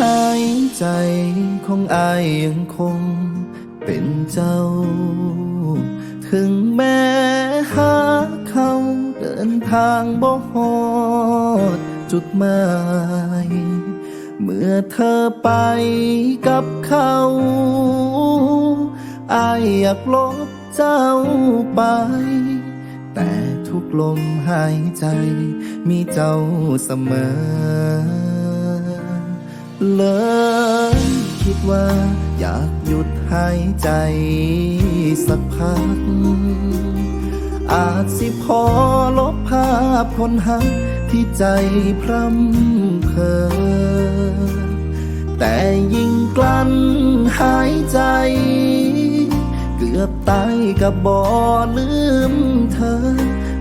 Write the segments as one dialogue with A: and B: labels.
A: หายใจของอายยังคงเป็นเจ้า ถึงแม้หาเขาเดินทางบ่ฮอดจุดหมาย เมื่อเธอไปกับเขาอายอยากลบเจ้าไป แต่ทุกลมหายใจมีเจ้าเสมอ เลยคิดว่า อยากหยุดหายใจสักพัก อาจสิพอลบภาพคนหักที่ใจพร่ำเพอแต่ยิ่งกลั้นหายใจ เกือบตายกับบ่ลืมเธอ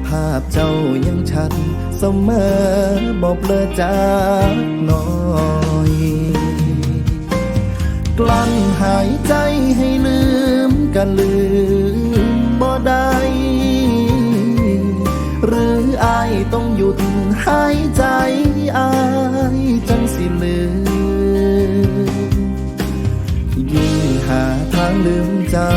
A: ภาพเจ้ายังชัด สมอบอกเลอจากหน่อยกลั้นหายใจให้ลืมกันลืมบ่ได้หรืออายต้องหยุดหายใจอายจังสิลืมยิ่งหาทางลืมเจ้า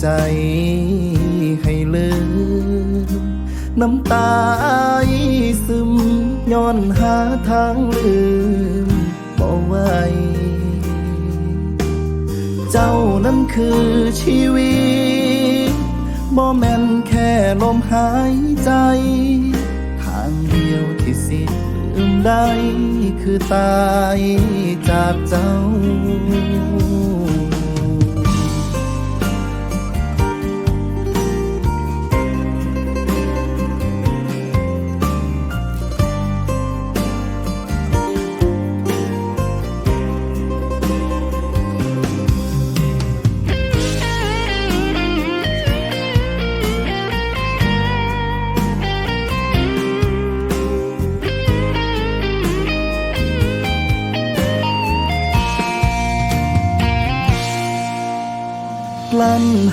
A: ใจให้ลืมน้ำตาอซึมย้อนหาทางลืมบ่ไหวเจ้านั้นคือชีวิตบ่แม่นแค่ลมหายใจ ทางเดียวที่สิลืมได้คือตายจากเจ้า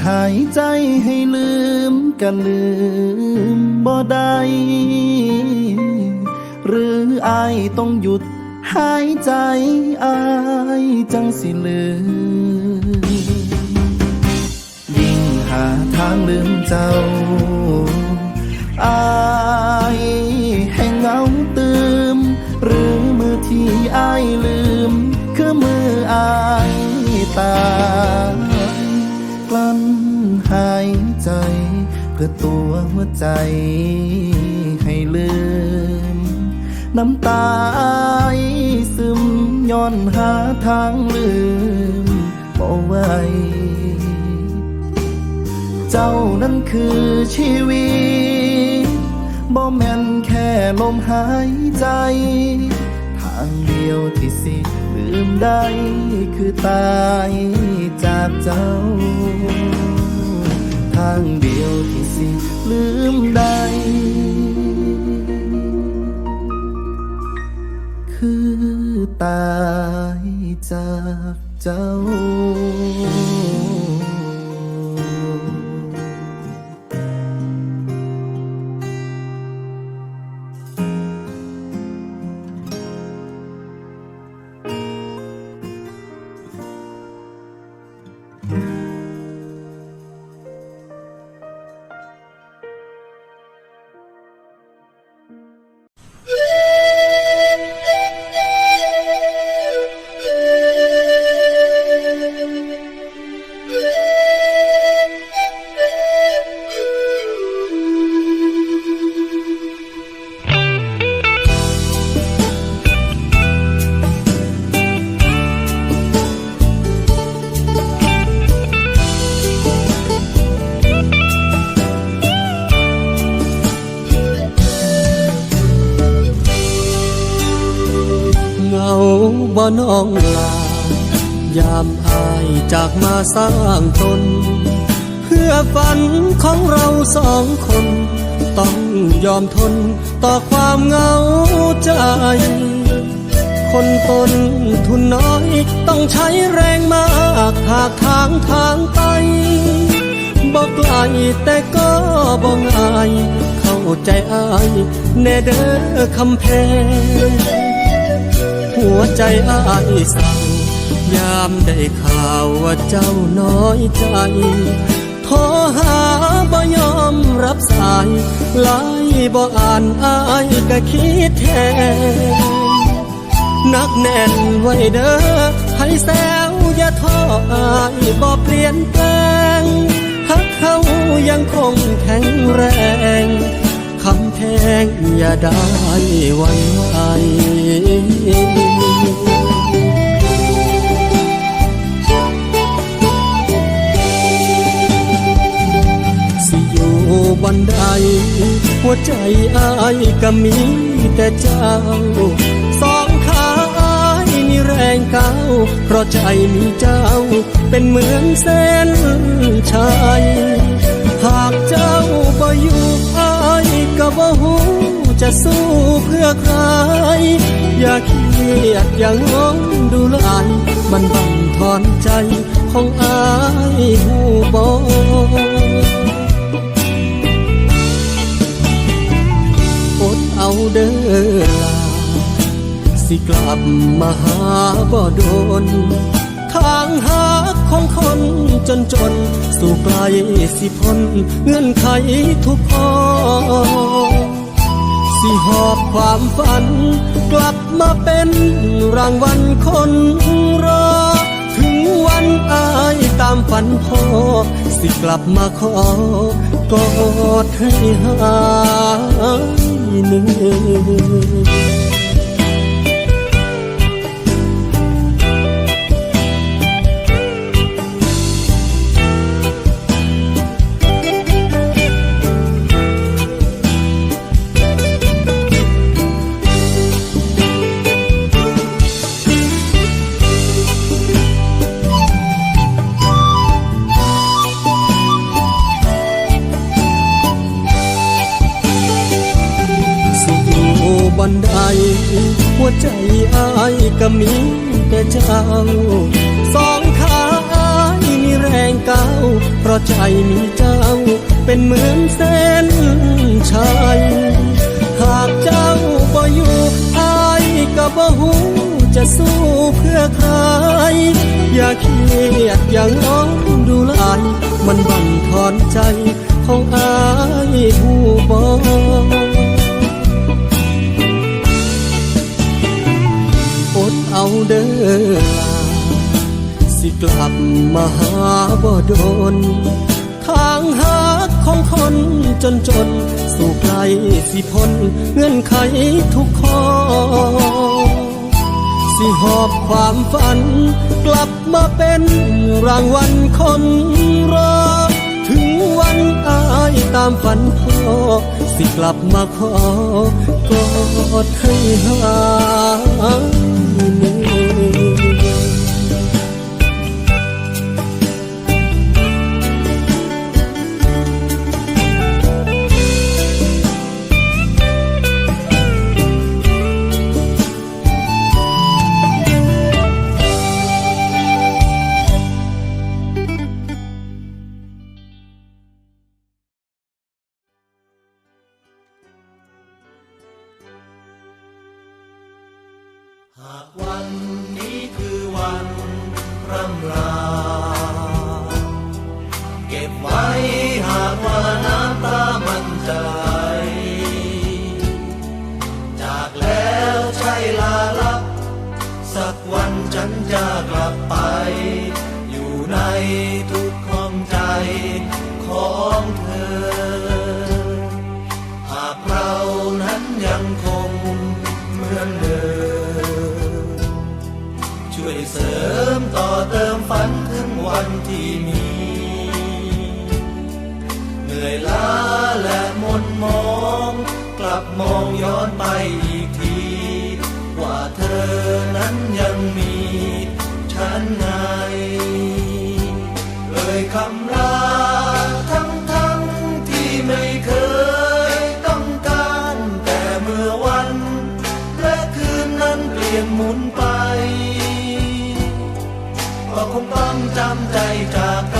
A: หายใจให้ลืมกันลืมบ่ได้หรืออายต้องหยุดหายใจอายจังสิลืม ยิ่งหาทางลืมเจ้าอายแห่งเงาตืม หรือมือที่อายลืม คือมืออายตาย พื่อตัวหัวใจให้ลืม น้ำตาอซึมย้อนหาทางลืมบ่ไหวเจ้านั้นคือชีวิตบ่แม่นแค่ลมหายใจ ทางเดียวที่สิลืมได้คือตายจากเจ้า ทางเดียวที่สิลืมได้คือตายจากเจ้า
B: สร้างตน เพื่อฝันของเราสองคน ต้องยอมทนต่อความเหงาใจ คนต้นทุนน้อยต้องใช้แรงมากหากทางทางไปบอกไกลแต่ก็บอกง่าย เข้าใจอายแน่เด้อคำแพงหัวใจอายสั่ง ยามได้ข่าวว่าเจ้าน้อยใจโทรหาบ่ยอมรับสายไลน์บ่อ่านอายก็คิดแทนนักแน่นไว้เด้อให้แซวอย่าท้ออายบ่เปลี่ยนแปลงฮักเขายังคงแข็งแรงคำแพงอย่าได้หวันไหวันไดหัวใจอายก็มีแต่เจ้า สองขาอายมีแรงก้าวเพราะใจมีเจ้า เป็นเหมือนเส้นชัยหากเจ้าบ่อยู่อายก็บ่หูจะสู้เพื่อใคร อย่าเครียดอย่างง้องดูลายมันบั่นทอนใจของอายหูบอ เอาเด้อลาสิกลับมาหาบ่โดนทางหาของคนจนจน สู่ไกลสิพ้นเงื่อนไขทุกข้อสิหอบความฝัน กลับมาเป็นรางวัลคนรอ ถึงวันอายตามฝันพอสิกลับมาขอกอดให้หาย หนึ่ง ก็มีแต่เจ้าสองขาอายมีแรงก้าวเพราะใจมีเจ้า เป็นเหมือนเส้นชัยหากเจ้าบ่อยู่อายก็บ่หูจะสู้เพื่อใคร อย่าเครียดอย่างน้องดูลาย มันบั่นทอนใจของอายหูบออ เอาเด้อลาสิกลับมาหาบ่โดน ทางหาของคนจนจน สู่ไกลสิพ้นเงื่อนไขทุกข้อ สิหอบความฝัน กลับมาเป็นรางวัลคนรอถึงวันอายตามฝันพ่อสิกลับมาขอกอดให้หา ย น
A: มองกลับมองย้อนไปอีกที ว่าเธอนั้นยังมีฉันไงเอ่ยคำลาทั้งทั้งที่ไม่เคยต้องการ แต่เมื่อวัน และคืนนั้นเปลี่ยนหมุน
C: ไป ก็คงต้องจำใจจาก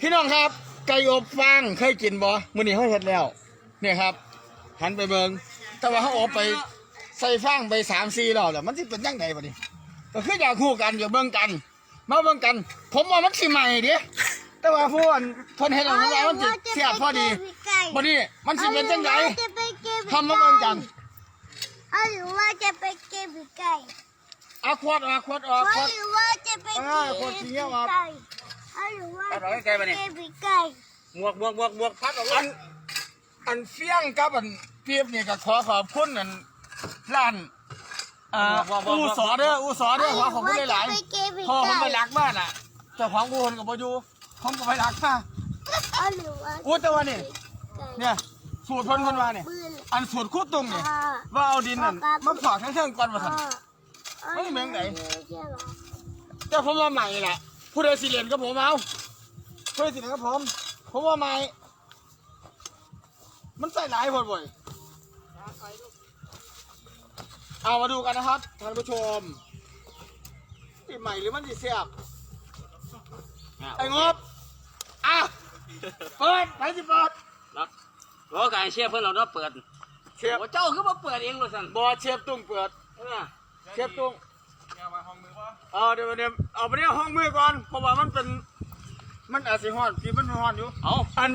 D: พี่น้องครับ ไก่อบฟางเคยกินบ่มื้อนี้เขาเฮ็ดแล้ว เนี่ยครับ หันไปเบิงแต่ว่าเขาอบไปใส่ฟางไปสามสี่รอบแล้วมันสิเป็นยังไงบ่นี่ก็คืออยากคู่กันอยากเบิ่งกัน มาเบิ่งกัน ผมว่ามันสิใหม่เด้แต่ว่าผู้อันเพิ่นเฮ็ดออกมามันสิเสียบพอดีบ่นี่มันสิเป็นจังไดทำมาเบิ่งกัน
E: เอาหรือว่าจะไปเก็บไก่
D: เอาขวดออกขวดออกขว
E: เอา
D: ด
E: หรือว่าจะไป
D: เอ
E: เก็
D: อบคนขี้เกียจว่ะ
E: ไก่ เอาหรือว่าจะไปเก็บไก่
B: หมวกหมวกหมวกหมวกพัดออก
D: อันอันเฟี้ยงกับอันเปียบนี่ก็ขอขอบคุณอันร้านอ่าอูสอเด้ออูสอเด้อขอขอบคุณหลาย
E: จะไปเก็บ
D: ๆพอผมไป
E: ไก่
D: รักบ้านอะเจ้าของกูคนกับบ่อยู่ผมก็ไปรักมา
E: เอาหรือว่า
D: อู้แต่ว่านี่
E: ไก่
D: เนี่ยสูตรเพิ่นเพิ่นว่าเนี่ย
E: ปืน
D: อันสูตรคู่ตุงเนี่ย
E: อ่า
D: ว่าเอาดินนั่นมาฝากทั้งเทิงก่อนว่า
E: อ่า
D: ซั่นเฮ้ยเมืองไหน
E: ใช่เหรอ
D: แต่ผมว่าใหม่แหละ ผู้ใดสิเรียนกับผมเอาผู้ใดสิเรียนกับผมผมว่าใหม่มันใส่หลายคนบ่อยเอามาดูกันนะครับท่านผู้ชมปีใหม่หรือมันดีเสียบไอ้งบอะเปิดไปสิเปิด
B: โอ้การเชียร์เพื่อนเราเนาะเปิด
D: เชฟ
B: โอ้เจ้าคือมาเปิดเองเลยสั่น
D: บอเชฟตุ้งเปิด
B: เออ
D: เชฟตุ้ง เอาเดี๋ยวเดี๋ยวเอาไปเดี๋ยวห้องมือก่อน เพราะว่ามันเป็น มันอาจสิฮ้อนพี่มันฮ้อนอยู่
B: เอา
D: อัน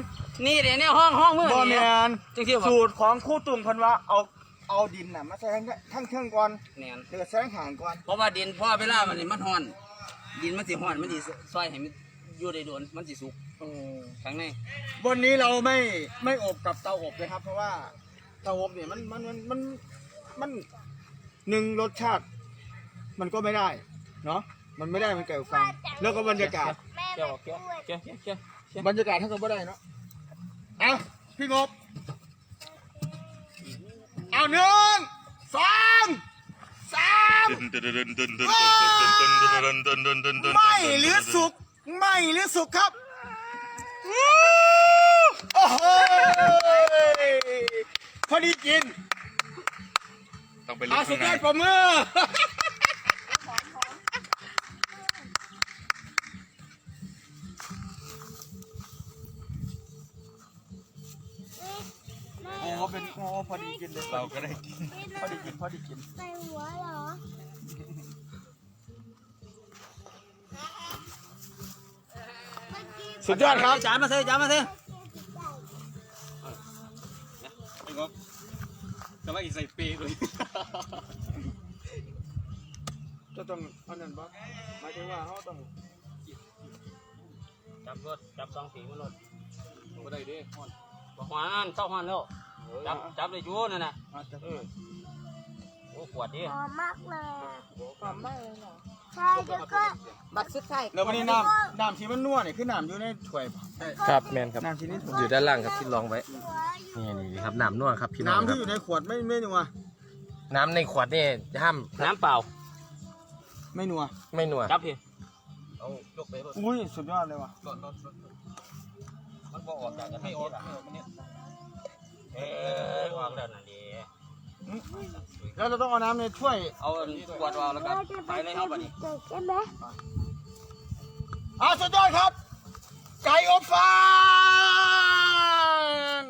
B: นี่เดี๋ยวนี้ห้องห้องมือบ
D: อแม
B: นี่
D: น
B: จังที่ว่า
D: สูตรของครู่ตุ่มเพันว่าเอาเอาดินน่ะมาใส่ทั้งทั้งเครื่องก่อน
B: แน่น
D: เดี๋ยวใส่ทั้งหางก่อน
B: เพราะว่าดินพอเวลามันนี่มันฮ้อน ดินมันสิฮ้อนมันสิซอยให้มันอยู่ได้โดนมันสิสุกข้างใน
D: วันนี้เราไม่ไม่อบกับเตาอบเลยครับ เพราะว่าเตาอบเนี่ยมันมันมันมันมันหนึ่งรสชาติ มันก็ไม่ได้ เนาะมันไม่ได้มันไก่ฟังแล้วก็บรรยากาศ
E: แม่
B: เกี่ยว
E: มา
B: เกี่ยว
E: ช่วย
B: เกี่ยวเกี่ยวเกี่ยวเกี่ยว
D: บรรยากาศทั้งก็ไม่ได้เนาะเอาพี่งบเอาหนึ่งสองสามไม่หรือสุกไม่หรือสุกครับโอ้โหพอดีกิน
F: ต้องไป
D: อา
F: ลุ้น
D: สุ
F: ข้า
D: ด
F: งใน
D: ยอดประมือ เป็นโอ้พอดีกินเลย
F: เราก็ได้กิน
D: พอดีกินพอดีกิน
E: ใส่หัวเหรอเมื่อกี้
D: สุดยอดครับ
B: จานมาเถอะจานมาเถอะ
F: ก็กำลังอีใส่ปีกเลย
D: จะต้องอันนั้นบ่หมายถึงว่าเขาต้อง
G: จับรถจับสองสีมันรถ
F: บ่ได้เด้ฮอน
G: บอกหวานเศร้าหวานแล้ว จับจับเลยจูนั่นน่ะ
D: อาจจะ
G: เออโอ้ขวดดิ
E: หอมมากเลยอะ
H: หอมมากเลยเหรอ
E: ใช่แล้วก็
H: บัตรสุดท้าย
D: แล้ววันนี้น้ำน้ำที่มันนัวนี่คือน้ำอยู่ในถ้วย
I: ครับแมนครับ
D: น้ำที่นี่ถ้วย
I: อยู่ด้านล่างครับที่รองไว้
E: หัวอยู่
I: นี่นี่ครับน้ำนัวครับพี่น้อง
D: น้ำ
I: ค
D: ที่
I: รับ
D: อยู่ในขวดไม่ไม่นัว
I: น้ำในขวดนี่ห้าม
G: น้ำเปล่า
D: ไม่นัว
I: ไม่นัว
G: จับพี่
F: เอายกไปรถ
D: อุ้ยสุดยอดเลยว่ะ
F: รถรถรถ
G: มันบอกออกจากกัน
F: ไม่
G: ไม่
F: อ
G: อ
F: อ
G: อกก
F: ไม่ออกมัน เอ
G: อออกแล้วนั่ดี
D: แล้วเราต้องเอาน้ำในถ้วย
G: เอาขวดวางแล้วก็ไปเลยครับวันนี้
E: เอา
D: สุดยอดครับ ไก่อบฟาง